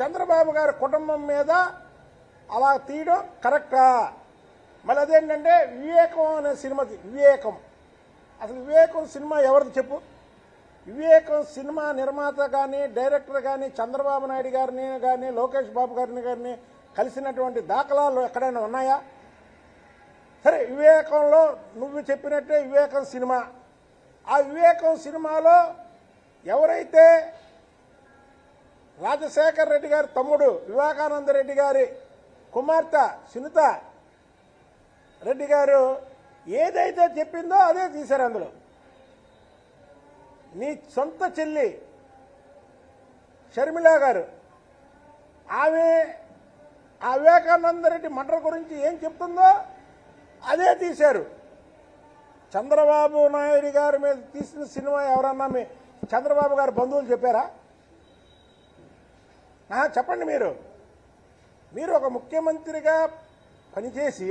చంద్రబాబు గారి కుటుంబం మీద అలా తీయడం కరెక్టా? మళ్ళీ అదేంటంటే వివేకం అనే సినిమా వివేకం. అసలు వివేకం సినిమా ఎవరిది చెప్పు? వివేకం సినిమా నిర్మాత కానీ డైరెక్టర్ కానీ చంద్రబాబు నాయుడు గారిని కానీ లోకేష్ బాబు గారిని కానీ కలిసినటువంటి దాఖలాలు ఎక్కడైనా ఉన్నాయా? సరే వివేకంలో నువ్వు చెప్పినట్టే వివేకం సినిమా. ఆ వివేకం సినిమాలో ఎవరైతే రాజశేఖర్ రెడ్డి గారి తమ్ముడు వివేకానంద రెడ్డి గారి కుమార్తె సునీత రెడ్డి గారు ఏదైతే చెప్పిందో అదే తీశారు అందులో. నీ సొంత చెల్లి షర్మిళ గారు ఆమె ఆ వివేకానంద రెడ్డి మర్డర్ గురించి ఏం చెప్తుందో అదే తీశారు. చంద్రబాబు నాయుడు గారి మీద తీసిన సినిమా ఎవరన్నా మీ చంద్రబాబు గారు బంధువులు చెప్పారా? చెప్పండి మీరు. మీరు ఒక ముఖ్యమంత్రిగా పనిచేసి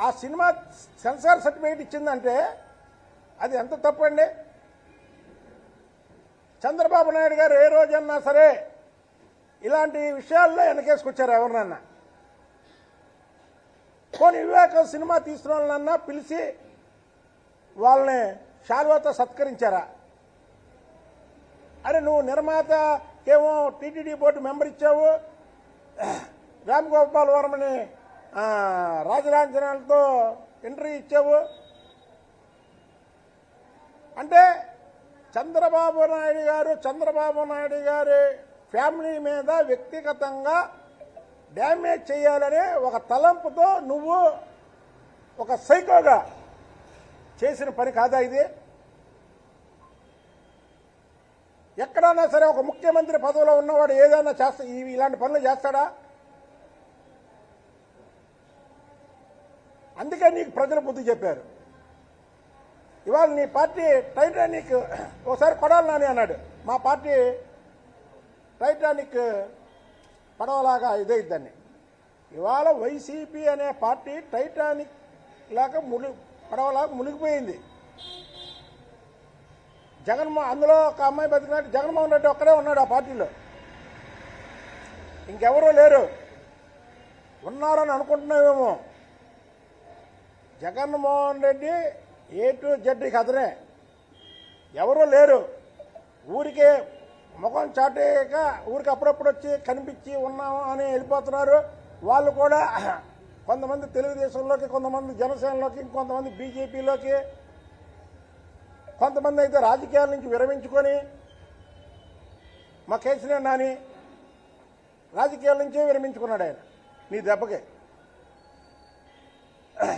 ఆ సినిమా సెన్సార్ సర్టిఫికేట్ ఇచ్చిందంటే అది ఎంత తప్పండి? చంద్రబాబు నాయుడు గారు ఏ రోజన్నా సరే ఇలాంటి విషయాల్లో వెనకేసుకొచ్చారు ఎవరినన్నా. కొన్ని వివేక సినిమా తీసిన పిలిచి వాళ్ళని శాల్వాతో సత్కరించారా? అరే నువ్వు నిర్మాత ఏమో టీటీడీ బోర్డు మెంబర్ ఇచ్చావు. రామ్ గోపాల్ వర్మని రాజలాంఛనాలతో ఇంటర్వ్యూ ఇచ్చావు. అంటే చంద్రబాబు నాయుడు గారు చంద్రబాబు నాయుడు గారి ఫ్యామిలీ మీద వ్యక్తిగతంగా డ్యామేజ్ చేయాలనే ఒక తలంపుతో నువ్వు ఒక సైకోగా చేసిన పని కాదా ఇది? ఎక్కడైనా సరే ఒక ముఖ్యమంత్రి పదవిలో ఉన్నవాడు ఏదైనా చేస్తా ఇలాంటి పనులు చేస్తాడా? అందుకే నీకు ప్రజలు బుద్ధి చెప్పారు. ఇవాళ నీ పార్టీ టైటానిక్ ఒకసారి కొడాలి నాని అన్నాడు. మా పార్టీ టైటానిక్ పడవలాగా ఇదైద్దని ఇవాళ వైసీపీ అనే పార్టీ టైటానిక్ లాగా ములి పడవలాగా మునిగిపోయింది. జగన్మోహన్ అందులో ఒక అమ్మాయి బతికినట్టు జగన్మోహన్ రెడ్డి ఒక్కడే ఉన్నాడు ఆ పార్టీలో. ఇంకెవరూ లేరు. ఉన్నారని అనుకుంటున్నామేమో Jaganmohan Reddy A to Z ఇక అతనే. ఎవరూ లేరు. ఊరికే ముఖం చాటేయక ఊరికి అప్పుడప్పుడు వచ్చి కనిపించి ఉన్నాము అని వెళ్ళిపోతున్నారు. వాళ్ళు కూడా కొంతమంది తెలుగుదేశంలోకి కొంతమంది జనసేనలోకి ఇంకొంతమంది బీజేపీలోకి కొంతమంది అయితే రాజకీయాల నుంచి విరమించుకొని మా కేసీఆర్ నాని రాజకీయాల నుంచే విరమించుకున్నాడు ఆయన నీ దెబ్బకి.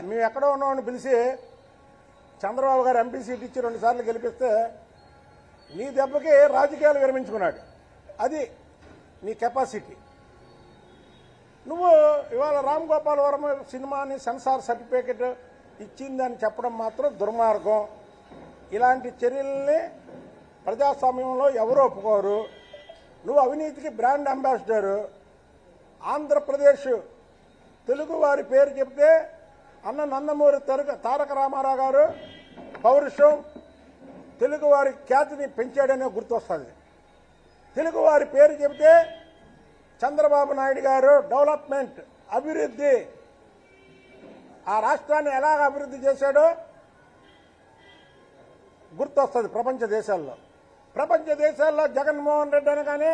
మేము ఎక్కడో ఉన్నామని పిలిచి చంద్రబాబు గారు ఎంపీ సీట్ ఇచ్చి రెండుసార్లు గెలిపిస్తే నీ దెబ్బకి రాజకీయాలు విరమించుకున్నాడు. అది నీ కెపాసిటీ. నువ్వు ఇవాళ రామ్ గోపాల్ వర్మ సినిమాని సెన్సార్ సర్టిఫికేట్ ఇచ్చిందని చెప్పడం మాత్రం దుర్మార్గం. ఇలాంటి చర్యల్ని ప్రజాస్వామ్యంలో ఎవరు ఒప్పుకోరు? నువ్వు అవినీతికి బ్రాండ్ అంబాసిడరు. ఆంధ్రప్రదేశ్ తెలుగు వారి పేరు చెప్తే అన్న నందమూరి తరుక తారక రామారావు గారు పౌరుషం తెలుగు వారి ఖ్యాతిని పెంచాడనే గుర్తొస్తుంది. తెలుగు వారి పేరు చెబితే చంద్రబాబు నాయుడు గారు డెవలప్మెంట్ అభివృద్ధి ఆ రాష్ట్రాన్ని ఎలాగ అభివృద్ధి చేశాడో గుర్తొస్తుంది ప్రపంచ దేశాల్లో. ప్రపంచ దేశాల్లో జగన్మోహన్ రెడ్డి అనగానే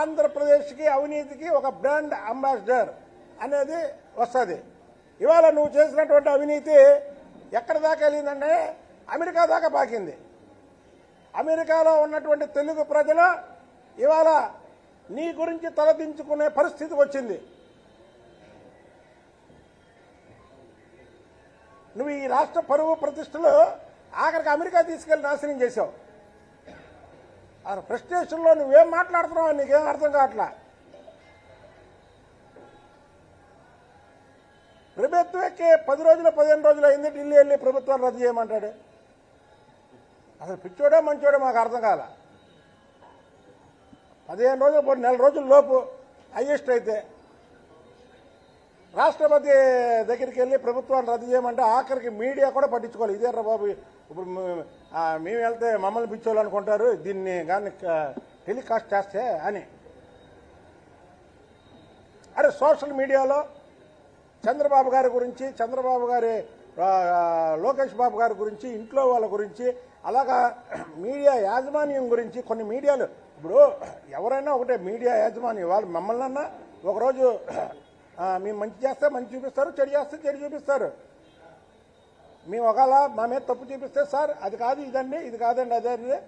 ఆంధ్రప్రదేశ్కి అవినీతికి ఒక బ్రాండ్ అంబాసిడర్ అనేది వస్తుంది. ఇవాళ నువ్వు చేసినటువంటి అవినీతి ఎక్కడ దాకా వెళ్ళిందంటే అమెరికా దాకా పాకింది. అమెరికాలో ఉన్నటువంటి తెలుగు ప్రజలు ఇవాళ నీ గురించి తలదించుకునే పరిస్థితి వచ్చింది. నువ్వు ఈ రాష్ట్ర పరువు ప్రతిష్టలు ఆఖరికి అమెరికా తీసుకెళ్ళి నాశనం చేశావు. ఆ ఫ్రస్ట్రేషన్లో నువ్వేం మాట్లాడుతున్నావు నీకేం అర్థం కావట్లా? ప్రభుత్వకే పది రోజులు పదిహేను రోజులు అయింది ఢిల్లీ వెళ్ళి ప్రభుత్వాన్ని రద్దు చేయమంటాడు. అసలు పిచ్చోడే మంచోడే మాకు అర్థం కాల పదిహేను రోజులు పోటీ నెల రోజుల లోపు హైయెస్ట్ అయితే రాష్ట్రపతి దగ్గరికి వెళ్ళి ప్రభుత్వాన్ని రద్దు చేయమంటే ఆఖరికి మీడియా కూడా పట్టించుకోవాలి. ఇదే రా బాబు ఇప్పుడు మేము వెళ్తే మమ్మల్ని పిచ్చోళ్ళు అనుకుంటారు దీన్ని కానీ టెలికాస్ట్ చేస్తే అని. అరే సోషల్ మీడియాలో చంద్రబాబు గారి గురించి చంద్రబాబు గారి లోకేష్ బాబు గారి గురించి ఇంట్లో వాళ్ళ గురించి అలాగా మీడియా యాజమాన్యం గురించి కొన్ని మీడియాలు. ఇప్పుడు ఎవరైనా ఒకటే మీడియా యాజమాన్యం వాళ్ళు మమ్మల్ని అన్నా ఒకరోజు మేము మంచి చేస్తే మంచి చూపిస్తారు చెడు చేస్తే చెడు చూపిస్తారు. మేము ఒకవేళ మా మీద తప్పు చూపిస్తే సార్ అది కాదు ఇదండి ఇది కాదండి అదే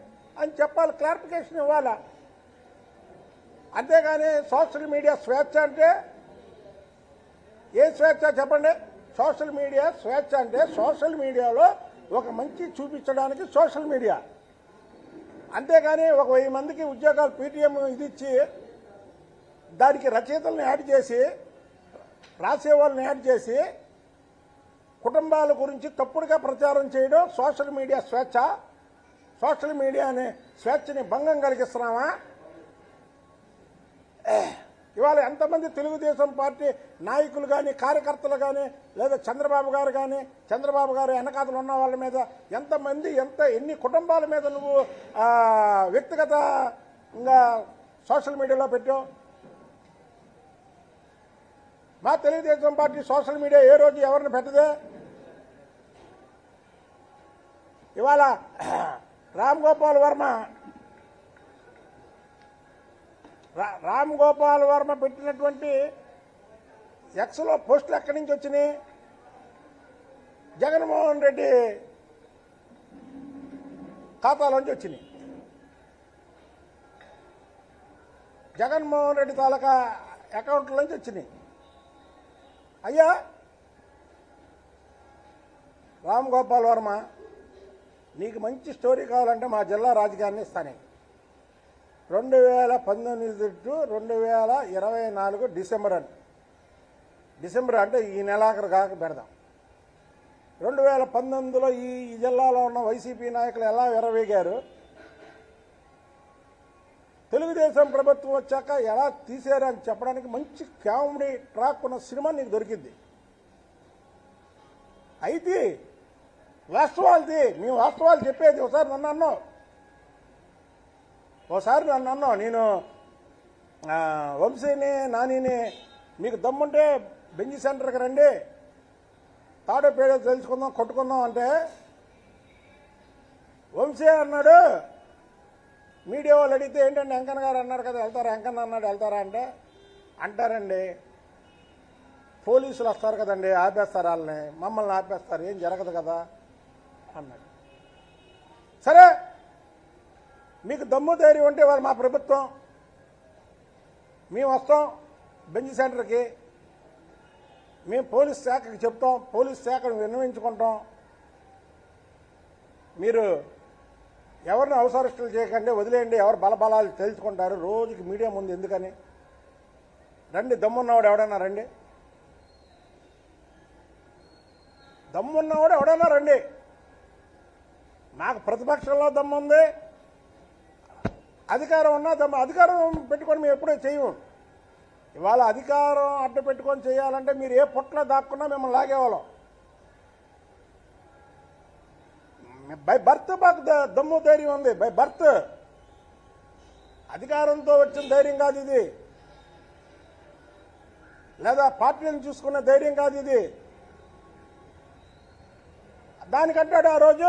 అని చెప్పాలి క్లారిఫికేషన్ ఇవ్వాలా? అంతేగాని సోషల్ మీడియా స్వేచ్ఛ అంటే ఏ స్వేచ్ఛ చెప్పండి? సోషల్ మీడియా స్వేచ్ఛ అంటే సోషల్ మీడియాలో ఒక మంచి చూపించడానికి సోషల్ మీడియా. అంతేగాని ఒక వెయ్యి మందికి ఉద్యోగాలు పీటీఎం ఇది ఇచ్చి దానికి రచయితలను యాడ్ చేసి రాసే వాళ్ళని యాడ్ చేసి కుటుంబాల గురించి తప్పుడుగా ప్రచారం చేయడం సోషల్ మీడియా స్వేచ్ఛ. సోషల్ మీడియా అనే స్వేచ్ఛని భంగం కలిగిస్తున్నామా? ఇవాళ ఎంతమంది తెలుగుదేశం పార్టీ నాయకులు కానీ కార్యకర్తలు కానీ లేదా చంద్రబాబు గారు కానీ చంద్రబాబు గారు వెనకాతలు ఉన్న వాళ్ళ మీద ఎంతమంది ఎంత ఎన్ని కుటుంబాల మీద నువ్వు వ్యక్తిగత ఇంకా సోషల్ మీడియాలో పెట్టావు? మా తెలుగుదేశం పార్టీ సోషల్ మీడియా ఏ రోజు ఎవరిని పెట్టదే? ఇవాళ రామ్ గోపాల్ వర్మ రా- రామ్ గోపాల్ వర్మ పెట్టినటువంటి ఎక్స్లో పోస్టులు ఎక్కడి నుంచి వచ్చినాయి? జగన్మోహన్ రెడ్డి ఖాతాలోంచి వచ్చినాయి. జగన్మోహన్ రెడ్డి తాలూకా అకౌంట్లోంచి వచ్చినాయి. అయ్యా. రామ్ గోపాల్ వర్మ నీకు మంచి స్టోరీ కావాలంటే మా జిల్లా రాజకీయాన్ని ఇస్తాను. రెండు వేల పంతొమ్మిది టు రెండు వేల ఇరవై నాలుగు డిసెంబర్ అని. డిసెంబర్ అంటే ఈ నెలాఖరు కాక పెడదాం. రెండు వేల పంతొమ్మిదిలో ఈ ఈ జిల్లాలో ఉన్న వైసీపీ నాయకులు ఎలా విరవేగారు తెలుగుదేశం ప్రభుత్వం వచ్చాక ఎలా తీసేరని చెప్పడానికి మంచి కామెడీ ట్రాక్ ఉన్న సినిమా నీకు దొరికింది. అయితే వాస్తవాలది మేము వాస్తవాలు చెప్పేది ఒకసారి నన్ను అన్నావు. ఒకసారి నన్ను అన్నావు నేను వంశీని నానిని మీకు దమ్ముంటే బెంజి సెంటర్కి రండి. తాడో పేడో తెలుసుకుందాం కొట్టుకుందాం అంటే వంశీ అన్నాడు మీడియా వాళ్ళు అడిగితే ఏంటంటే వెంకన్న గారు అన్నారు కదా వెళ్తారా? వెంకన్న అన్నాడు వెళ్తారా అంటే అంటారండి. పోలీసులు వస్తారు కదండి ఆపేస్తారు వాళ్ళని. మమ్మల్ని ఆపేస్తారు ఏం జరగదు కదా? అన్నాడు. సరే మీకు దమ్ము ధైర్యం ఉంటే వారు మా ప్రభుత్వం మేము వస్తాం బెంచ్ సెంటర్కి మేము పోలీస్ శాఖకి చెప్తాం పోలీస్ శాఖను విన్నవించుకుంటాం. మీరు ఎవరిని అవసరస్తులు చేయకండి వదిలేయండి ఎవరు బలబలాలు తెలుసుకుంటారు రోజుకి మీడియా ముందు ఎందుకని? రండి దమ్మున్నవాడు ఎవడన్నా రండి. దమ్మున్నవాడు ఎవడన్నా రండి. నాకు ప్రతిపక్షంలో దమ్ముంది అధికారం ఉన్నా దమ్ము అధికారం పెట్టుకొని మేము ఎప్పుడూ చేయము. ఇవాళ అధికారం అడ్డు పెట్టుకొని చేయాలంటే మీరు ఏ పుట్లో దాక్కున్నా మిమ్మల్ని లాగేవాళ్ళం. బై బర్త్ మాకు దమ్ము ధైర్యం ఉంది. By birth. అధికారంతో వచ్చిన ధైర్యం కాదు ఇది. లేదా పార్టీని చూసుకున్న ధైర్యం కాదు ఇది. దానికంటాడు ఆ రోజు.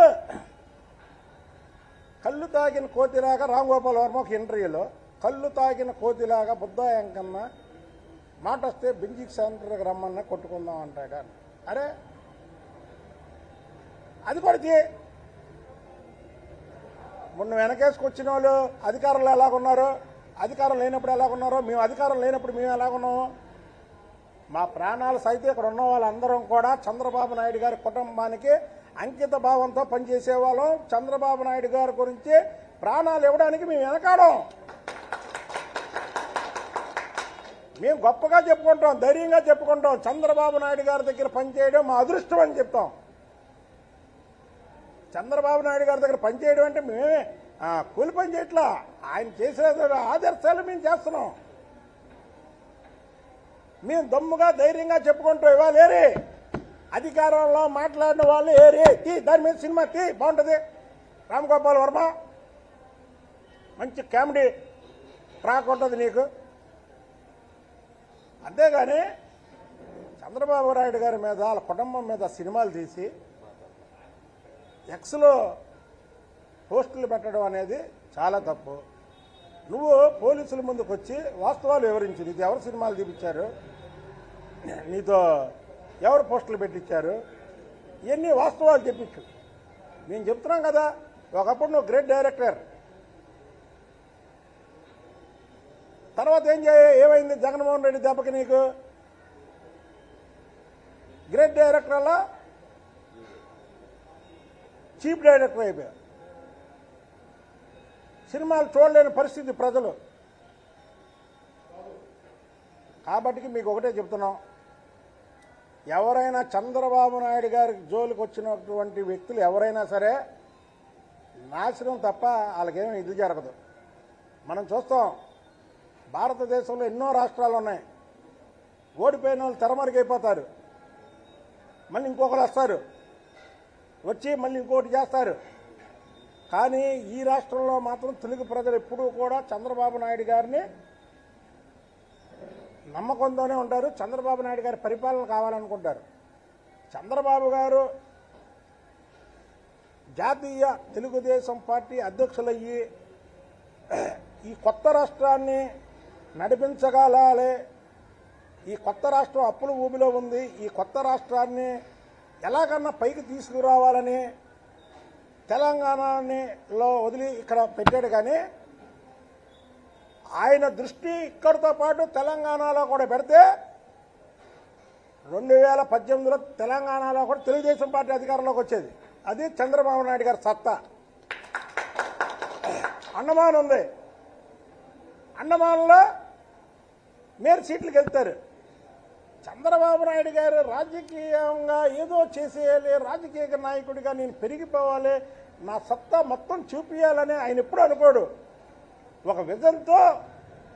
కళ్ళు తాగిన కోతిలాగా రామ్ గోపాల్ వర్మ ఒక ఇంటర్వ్యూలో కళ్ళు తాగిన కోతిలాగా బుద్ధ కన్నా మాట వస్తే బింజిక్ సెంటర్కి రమ్మన్నా కొట్టుకుందాం అంటాడు. అరే అది కూడా మొన్న వెనకేసుకొచ్చిన వాళ్ళు అధికారంలో ఎలాగున్నారు అధికారం లేనప్పుడు ఎలాగున్నారో మేము అధికారం లేనప్పుడు మేము ఎలాగున్నాము మా ప్రాణాలు సైతం ఇక్కడ ఉన్న వాళ్ళందరం కూడా చంద్రబాబు నాయుడు గారి కుటుంబానికి అంకిత భావంతో పనిచేసేవాళ్ళం. చంద్రబాబు నాయుడు గారి గురించి ప్రాణాలు ఇవ్వడానికి మేము వెనకాడం. మేము గొప్పగా చెప్పుకుంటాం ధైర్యంగా చెప్పుకుంటాం చంద్రబాబు నాయుడు గారి దగ్గర పనిచేయడం మా అదృష్టం అని చెప్తాం. చంద్రబాబు నాయుడు గారి దగ్గర పనిచేయడం అంటే మేమే. కూలి పని చేయట్లా. ఆయన చేసిన ఆదర్శాలు మేము చేస్తున్నాం. మేము దమ్ముగా ధైర్యంగా చెప్పుకుంటూ ఇవాళ ఏరి. అధికారంలో మాట్లాడిన వాళ్ళు ఏరి. తీ దాని మీద సినిమా తీ బాగుంటుంది. రామ్ గోపాల్ వర్మ మంచి కామెడీ ట్రాక్ ఉంటుంది నీకు. అంతేగాని చంద్రబాబు నాయుడు గారి మీద వాళ్ళ కుటుంబం మీద సినిమాలు తీసి ఎక్స్లో పోస్టులు పెట్టడం అనేది చాలా తప్పు. నువ్వు పోలీసుల ముందుకు వచ్చి వాస్తవాలు వివరించు నీకు ఎవరు సినిమాలు తీపిచ్చారు నీతో ఎవరు పోస్టులు పెట్టించారు ఇవన్నీ వాస్తవాలు చెప్పించు మేము చెప్తున్నాం కదా ఒకప్పుడు నువ్వు గ్రేట్ డైరెక్టర్. తర్వాత ఏం చేయ ఏమైంది జగన్మోహన్ రెడ్డి దెబ్బకి నీకు? గ్రేట్ డైరెక్టర్ అలా చీఫ్ డైరెక్టర్ అయిపోయారు సినిమాలు చూడలేని పరిస్థితి ప్రజలు. కాబట్టి మీకు ఒకటే చెప్తున్నాం. ఎవరైనా చంద్రబాబు నాయుడు గారి జోలికి వచ్చినటువంటి వ్యక్తులు ఎవరైనా సరే నాశనం తప్ప వాళ్ళకేమీ ఇది జరగదు. మనం చూస్తాం భారతదేశంలో ఎన్నో రాష్ట్రాలు ఉన్నాయి. ఓడిపోయిన వాళ్ళు తెరమరుగైపోతారు. మళ్ళీ ఇంకొకరు వస్తారు. వచ్చి మళ్ళీ ఇంకోటి చేస్తారు. కానీ ఈ రాష్ట్రంలో మాత్రం తెలుగు ప్రజలు ఎప్పుడూ కూడా చంద్రబాబు నాయుడు గారిని నమ్మకంతోనే ఉంటారు. చంద్రబాబు నాయుడు గారి పరిపాలన కావాలనుకుంటారు. చంద్రబాబు గారు జాతీయ తెలుగుదేశం పార్టీ అధ్యక్షులయ్యి ఈ కొత్త రాష్ట్రాన్ని నడిపించగలాలి. ఈ కొత్త రాష్ట్రం అప్పుల భూమిలో ఉంది. ఈ కొత్త రాష్ట్రాన్ని ఎలాగన్నా పైకి తీసుకురావాలని తెలంగాణలో వదిలి ఇక్కడ పెట్టాడు కానీ ఆయన దృష్టి ఇక్కడితో పాటు తెలంగాణలో కూడా పెడితే రెండు వేల పద్దెనిమిదిలో తెలంగాణలో కూడా తెలుగుదేశం పార్టీ అధికారంలోకి వచ్చేది. అది చంద్రబాబు నాయుడు గారి సత్తా. అండమాన్ ఉంది అండమాన్లో మీరు సీట్లకు వెళ్తారు. చంద్రబాబు నాయుడు గారు రాజకీయంగా ఏదో చేసేయాలి రాజకీయ నాయకుడిగా నేను పెరిగిపోవాలి నా సత్తా మొత్తం చూపించాలని ఆయన ఎప్పుడు అనుకోడు. ఒక విజన్తో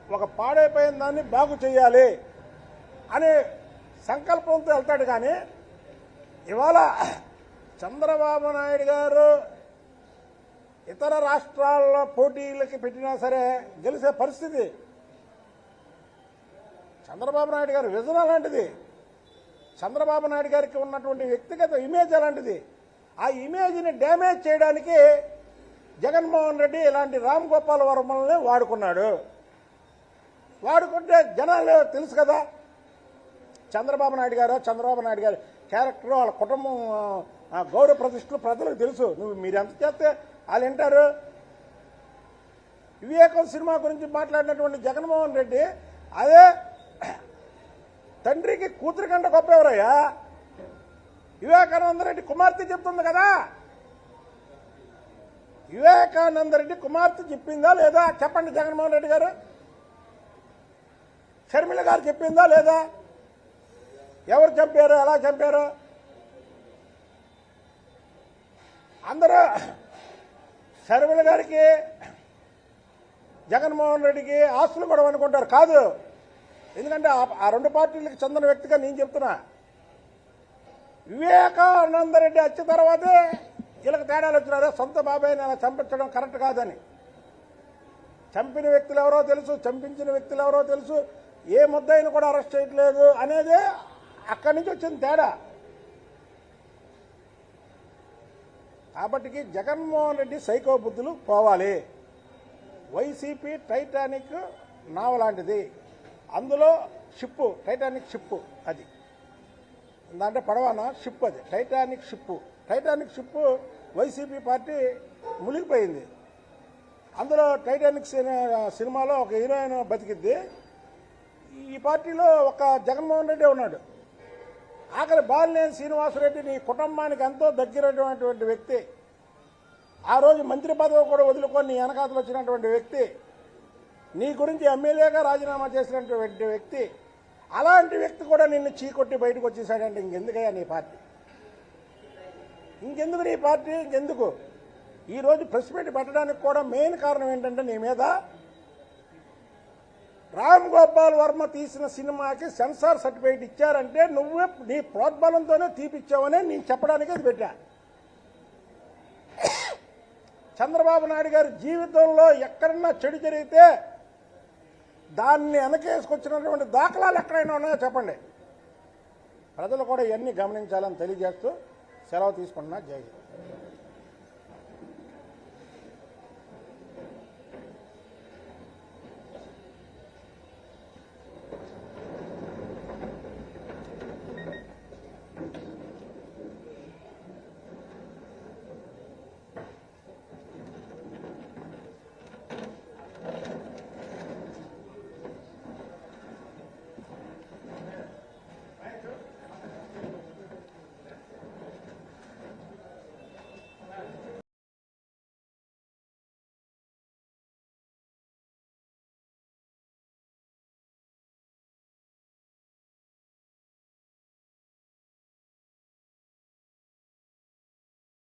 ఒక పాడైపోయిన దాన్ని బాగు చేయాలి అనే సంకల్పంతో వెళ్తాడు కానీ ఇవాళ చంద్రబాబు నాయుడు గారు ఇతర రాష్ట్రాల్లో పోటీలకి పెట్టినా సరే గెలిచే పరిస్థితి చంద్రబాబు నాయుడు గారి విజన్ అలాంటిది. చంద్రబాబు నాయుడు గారికి ఉన్నటువంటి వ్యక్తిగత ఇమేజ్ అలాంటిది. ఆ ఇమేజ్ని డ్యామేజ్ చేయడానికి జగన్మోహన్ రెడ్డి ఇలాంటి రామ్ గోపాల్ వర్మల్ని వాడుకున్నాడు. వాడుకుంటే జనాలు తెలుసు కదా చంద్రబాబు నాయుడు గారు చంద్రబాబు నాయుడు గారి క్యారెక్టర్ వాళ్ళ కుటుంబం గౌరవ ప్రతిష్టలు ప్రజలకు తెలుసు. నువ్వు మీరు ఎంత చేస్తే వాళ్ళు వింటారు. వివేకం సినిమా గురించి మాట్లాడినటువంటి జగన్మోహన్ రెడ్డి అదే తండ్రికి కూతురి కంటే గొప్ప ఎవరయ్యా వివేకానంద రెడ్డి కుమార్తె చెప్తుంది కదా. వివేకానంద రెడ్డి కుమార్తె చెప్పిందా లేదా? చెప్పండి జగన్మోహన్ రెడ్డి గారు. షర్మిల గారు చెప్పిందా లేదా? ఎవరు చంపారు? ఎలా చంపారు? అందరూ షర్మిల గారికి జగన్మోహన్ రెడ్డికి ఆస్తులు కూడా అనుకుంటారు కాదు. ఎందుకంటే ఆ- ఆ రెండు పార్టీలకు చెందిన వ్యక్తిగా నేను చెప్తున్నా. వివేకానంద రెడ్డి వచ్చిన తర్వాతే వీళ్ళకి తేడాలు వచ్చినారు సొంత బాబాయ్ అలా చంపించడం కరెక్ట్ కాదని. చంపిన వ్యక్తులు ఎవరో తెలుసు చంపించిన వ్యక్తులు ఎవరో తెలుసు ఏ ముద్దయిని కూడా అరెస్ట్ చేయట్లేదు అనేది అక్కడి నుంచి వచ్చిన తేడా. కాబట్టి జగన్మోహన్ రెడ్డి సైకో బుద్ధులు పోవాలి. వైసీపీ టైటానిక్ నావ లాంటిది అందులో షిప్పు టైటానిక్ షిప్పు అది. అంటే పడవాన? షిప్ అది. Titanic ship. Titanic ship YCP party మునిగిపోయింది. అందులో టైటానిక్ సినిమాలో ఒక హీరోయిన్ బతికిద్ది. ఈ పార్టీలో ఒక జగన్మోహన్ రెడ్డి ఉన్నాడు. ఆఖరి బాలినేని శ్రీనివాసరెడ్డి నీ కుటుంబానికి ఎంతో దగ్గరైనటువంటి వ్యక్తి. ఆ రోజు మంత్రి పదవి కూడా వదులుకొని నీ వెనకాతలు వచ్చినటువంటి వ్యక్తి. నీ గురించి ఎమ్మెల్యేగా రాజీనామా చేసినటువంటి వ్యక్తి అలాంటి వ్యక్తి కూడా నిన్ను చీకొట్టి బయటకు వచ్చేసాడంటే ఇంకెందుకయ్యా నీ పార్టీ? ఇంకెందుకు నీ పార్టీ? ఇంకెందుకు? ఈరోజు ప్రెస్ మీట్ పెట్టడానికి కూడా మెయిన్ కారణం ఏంటంటే నీ మీద రామ్ గోపాల్ వర్మ తీసిన సినిమాకి సెన్సార్ సర్టిఫికేట్ ఇచ్చారంటే నువ్వే నీ ప్రోద్బలంతోనే తీపిచ్చావని నేను చెప్పడానికి అది పెట్టా. చంద్రబాబు నాయుడు గారి జీవితంలో ఎక్కడన్నా చెడు జరిగితే దాన్ని వెనకేసుకొచ్చినటువంటి దాఖలాలు ఎక్కడైనా ఉన్నాయో చెప్పండి. ప్రజలు కూడా ఇవన్నీ గమనించాలని తెలియజేస్తూ సెలవు తీసుకుంటున్నా. జై